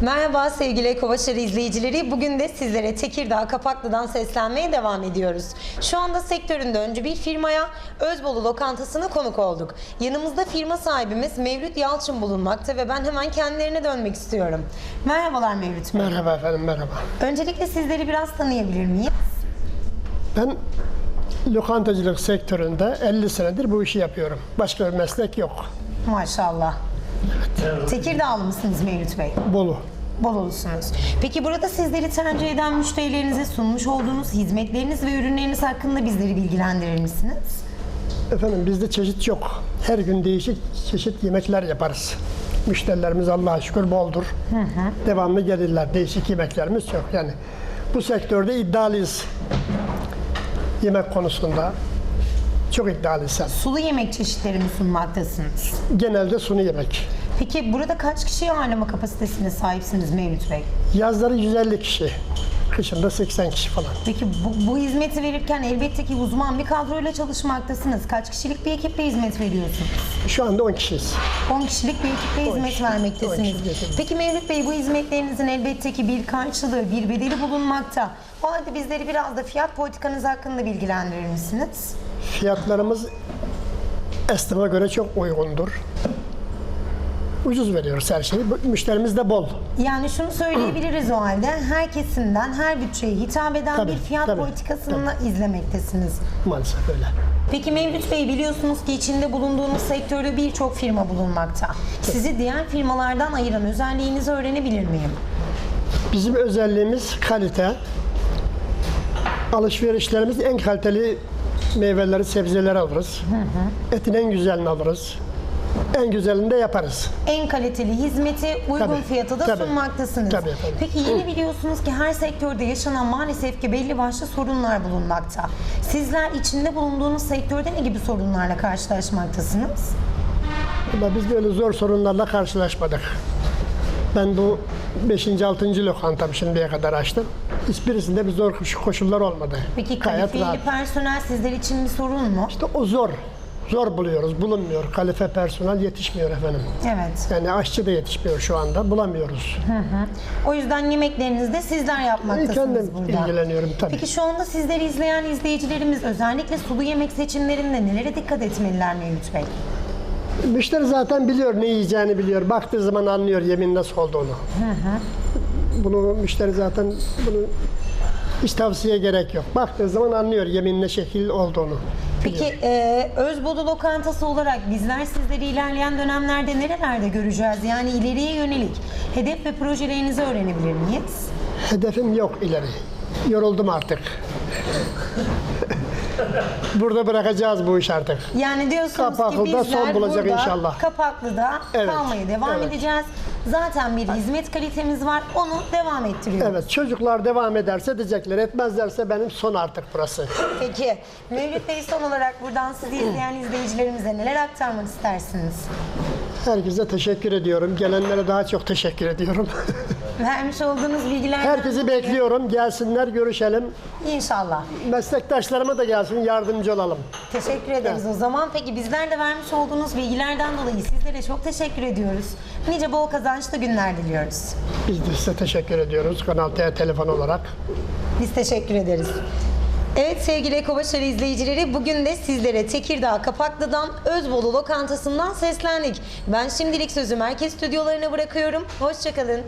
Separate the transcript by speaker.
Speaker 1: Merhaba sevgili Ekobaşarı izleyicileri. Bugün de sizlere Tekirdağ Kapaklı'dan seslenmeye devam ediyoruz. Şu anda sektöründe önce bir firmaya Özbolu Lokantası'na konuk olduk. Yanımızda firma sahibimiz Mevlüt Yalçın bulunmakta ve ben hemen kendilerine dönmek istiyorum. Merhabalar Mevlüt Bey.
Speaker 2: Merhaba efendim, merhaba.
Speaker 1: Öncelikle sizleri biraz tanıyabilir miyim?
Speaker 2: Ben lokantacılık sektöründe 50 senedir bu işi yapıyorum. Başka bir meslek yok.
Speaker 1: Maşallah. Tekirdağlı mısınız Mevlüt Bey?
Speaker 2: Bolu.
Speaker 1: Bololusunuz. Peki burada sizleri tercih eden müşterilerinize sunmuş olduğunuz hizmetleriniz ve ürünleriniz hakkında bizleri bilgilendirir misiniz?
Speaker 2: Efendim bizde çeşit yok. Her gün değişik çeşit yemekler yaparız. Müşterilerimiz Allah'a şükür boldur. Devamlı gelirler. Değişik yemeklerimiz çok. Yani bu sektörde iddialıyız. Yemek konusunda. Çok iddialıyız sen.
Speaker 1: Sulu yemek çeşitleri mi sunmaktasınız?
Speaker 2: Genelde sunu yemek.
Speaker 1: Peki burada kaç kişiye ağırlama kapasitesine sahipsiniz Mevlüt Bey?
Speaker 2: Yazları 150 kişi. Kışında 80 kişi falan.
Speaker 1: Peki bu, bu hizmeti verirken elbette ki uzman bir kadroyla çalışmaktasınız. Kaç kişilik bir ekiple hizmet veriyorsunuz?
Speaker 2: Şu anda 10 kişiyiz.
Speaker 1: 10 kişilik bir ekiple hizmet
Speaker 2: kişi-
Speaker 1: vermektesiniz.
Speaker 2: 10 kişilik ekip.
Speaker 1: Peki Mevlüt Bey bu hizmetlerinizin elbette ki bir karşılığı, bir bedeli bulunmakta. O halde bizleri biraz da fiyat politikanız hakkında bilgilendirir misiniz?
Speaker 2: Fiyatlarımız esnafa göre çok uygundur. Ucuz veriyoruz her şeyi. Müşterimiz de bol.
Speaker 1: Yani şunu söyleyebiliriz o halde. Her kesimden, her bütçeye hitap eden
Speaker 2: Tabii,
Speaker 1: bir fiyat
Speaker 2: tabii,
Speaker 1: politikasını izlemektesiniz.
Speaker 2: Maalesef öyle.
Speaker 1: Peki Mevlüt Bey biliyorsunuz ki içinde bulunduğunuz sektörde birçok firma bulunmakta. Sizi diğer firmalardan ayıran özelliğinizi öğrenebilir miyim?
Speaker 2: Bizim özelliğimiz kalite. Alışverişlerimiz en kaliteli meyveleri, sebzeleri alırız. Etin en güzelini alırız. En güzelini de yaparız.
Speaker 1: En kaliteli hizmeti uygun
Speaker 2: Tabii,
Speaker 1: fiyata da
Speaker 2: tabii.
Speaker 1: sunmaktasınız.
Speaker 2: Tabii efendim.
Speaker 1: Peki yeni biliyorsunuz ki her sektörde yaşanan maalesef ki belli başlı sorunlar bulunmakta. Sizler içinde bulunduğunuz sektörde ne gibi sorunlarla karşılaşmaktasınız?
Speaker 2: Ama biz böyle zor sorunlarla karşılaşmadık. Ben bu 5. 6. lokantam şimdiye kadar açtım. Hiçbirisinde bir zor koş- koşullar olmadı.
Speaker 1: Peki kalifiyeli personel sizler için bir sorun mu?
Speaker 2: İşte o zor. Zor buluyoruz, bulunmuyor. Kalife personel yetişmiyor efendim.
Speaker 1: Evet.
Speaker 2: Yani aşçı da yetişmiyor şu anda, bulamıyoruz.
Speaker 1: O yüzden yemeklerinizi de sizler yapmaktasınız
Speaker 2: Kendim
Speaker 1: burada.
Speaker 2: ilgileniyorum tabii.
Speaker 1: Peki şu anda sizleri izleyen izleyicilerimiz özellikle sulu yemek seçimlerinde nelere dikkat etmeliler Mevlüt Bey?
Speaker 2: Müşteri zaten biliyor ne yiyeceğini biliyor. Baktığı zaman anlıyor yemin nasıl olduğunu. Bunu müşteri zaten bunu hiç tavsiye gerek yok. Baktığı zaman anlıyor yemin ne şekil olduğunu.
Speaker 1: Peki e, Özbolu Lokantası olarak bizler sizleri ilerleyen dönemlerde nerelerde göreceğiz? Yani ileriye yönelik hedef ve projelerinizi öğrenebilir miyiz?
Speaker 2: Hedefim yok ileri. Yoruldum artık. Burada bırakacağız bu iş artık.
Speaker 1: Yani diyorsunuz
Speaker 2: Kapaklı'da
Speaker 1: ki bizler
Speaker 2: son bulacak
Speaker 1: burada
Speaker 2: inşallah.
Speaker 1: Kapaklı'da
Speaker 2: Evet,
Speaker 1: kalmaya devam
Speaker 2: evet.
Speaker 1: edeceğiz. Zaten bir hizmet kalitemiz var. Onu devam ettiriyoruz.
Speaker 2: Evet çocuklar devam ederse diyecekler etmezlerse benim son artık burası.
Speaker 1: Peki Mevlüt Bey son olarak buradan sizi izleyen izleyicilerimize neler aktarmak istersiniz?
Speaker 2: Herkese teşekkür ediyorum. Gelenlere daha çok teşekkür ediyorum.
Speaker 1: Vermiş olduğunuz bilgiler
Speaker 2: Herkesi bekliyorum. Gelsinler görüşelim.
Speaker 1: İnşallah.
Speaker 2: Meslektaşlarıma da gelsin yardımcı olalım.
Speaker 1: Teşekkür ederiz o zaman. Peki bizler de vermiş olduğunuz bilgilerden dolayı sizlere çok teşekkür ediyoruz. Nice bol kazançlı günler diliyoruz.
Speaker 2: Biz de size teşekkür ediyoruz Kanal T telefon olarak.
Speaker 1: Biz teşekkür ederiz. Evet sevgili Ekobaşarı izleyicileri bugün de sizlere Tekirdağ Kapaklı'dan Özbolu Lokantası'ndan seslendik. Ben şimdilik sözü merkez stüdyolarına bırakıyorum. Hoşçakalın.